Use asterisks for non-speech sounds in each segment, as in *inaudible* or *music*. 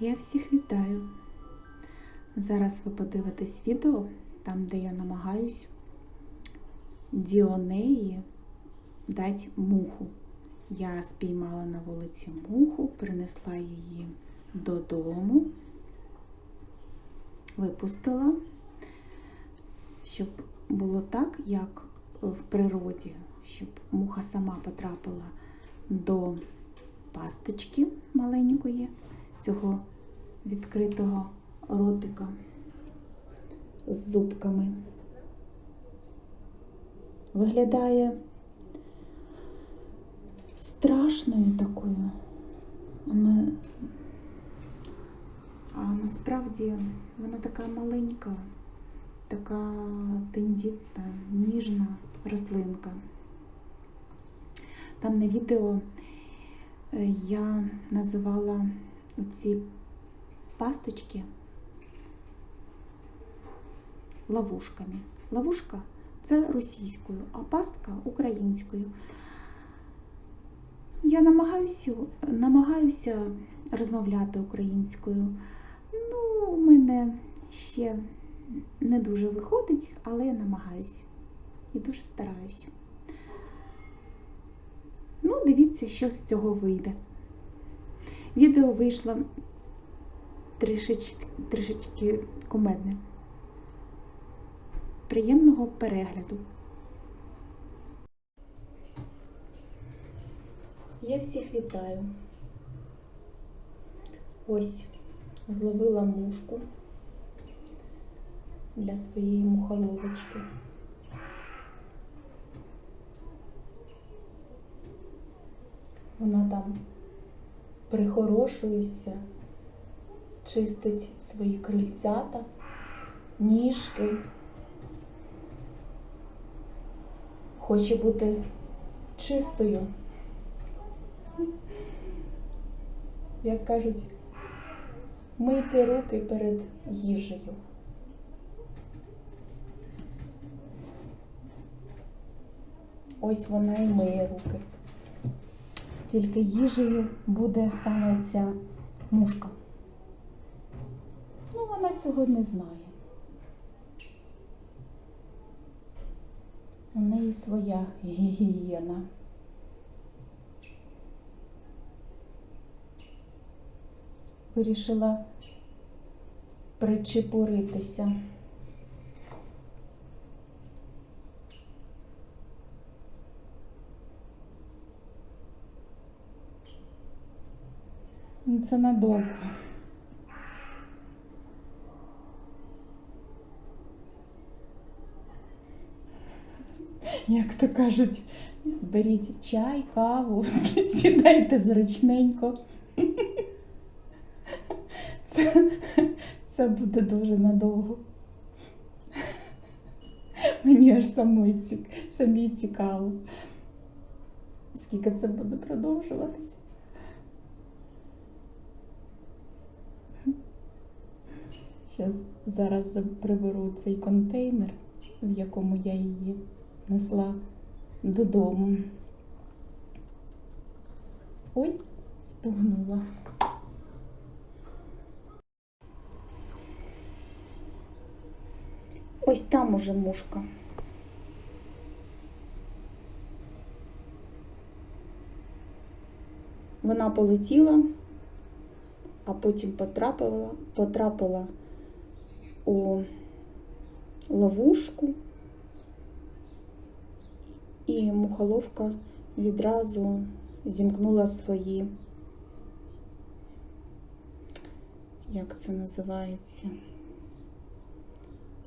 Я всіх вітаю. Зараз ви подивитесь відео, там, де я намагаюсь Діонеї дати муху. Я спіймала на вулиці муху, принесла її додому, випустила, щоб було так, як в природі, щоб муха сама потрапила до пасточки маленької, цього відкритого ротика з зубками. Виглядає страшною такою. Вона... А насправді вона така маленька, така тендітна, ніжна рослинка. Там на відео е, я називала оці пасточки ловушками. Ловушка це російською, а пастка українською. Я намагаюся, намагаюся розмовляти українською. Ну, у мене ще не дуже виходить, але я намагаюся і дуже стараюся. Ну, дивіться, що з цього вийде. Відео вийшло трішечки, трішечки кумедне. Приємного перегляду. Я всіх вітаю. Ось зловила мушку для своєї мухоловочки. Вона там прихорошується, чистить свої крильцята, ніжки. Хоче бути чистою. Як кажуть, мийте руки перед їжею. Ось вона і миє руки. Тільки їжею буде саме ця мушка. Цього не знає. У неї своя гігієна. Вирішила причепуритися. Ну, Це надовго. Як то кажуть, беріть чай, каву, *laughs* сідайте зручненько. *laughs* Це, це буде дуже надовго. *laughs* Мені аж самій цікаво, скільки це буде продовжуватися. Зараз приберу цей контейнер, в якому я її несла додому. Ой, спугнула. Ось там уже мушка. Вона полетіла, а потім потрапила, потрапила у ловушку, і мухоловка відразу зімкнула свої, як це називається,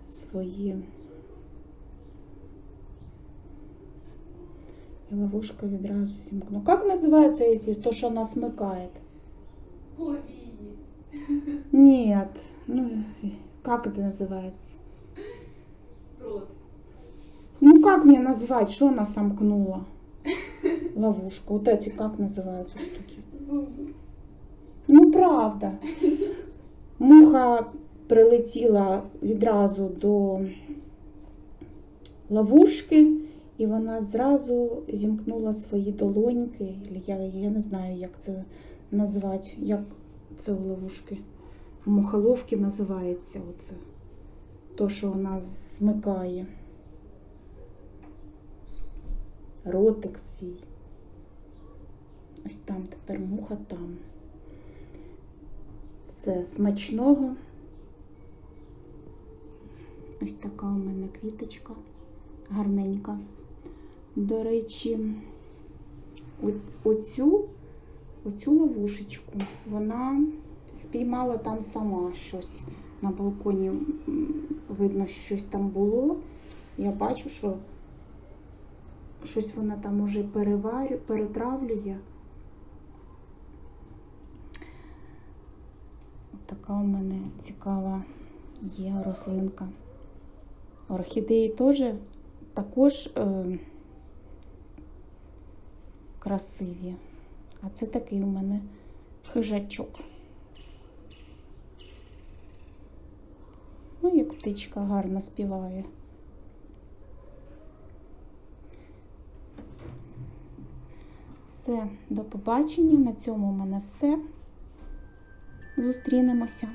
свої. І ловушка відразу зімкнула. Як називається эти, то, що вона смикає? Повії. Нет, ну, как это называется? Ну, как мне назвать, что она сомкнула? Ловушка. Вот эти как называются штуки? Зуби. Ну, правда. Муха прилетіла відразу до ловушки, і вона зразу зімкнула свої долоньки. Я, я не знаю, як це назвати. Як Це у ловушки. Мухоловки називається оце. То, що вона змикає. Ротик свій. Ось там тепер муха там. Все смачного. Ось така у мене квіточка гарненька. До речі, оцю, оцю ловушечку вона спіймала там сама щось на балконі. Видно, щось там було. Я бачу, що щось вона там уже переварю, перетравлює. От така у мене цікава є рослинка. Орхідеї теж також е, красиві. А це такий у мене хижачок. Ну, як птичка гарно співає. Все, до побачення. На цьому у мене все. Зустрінемося.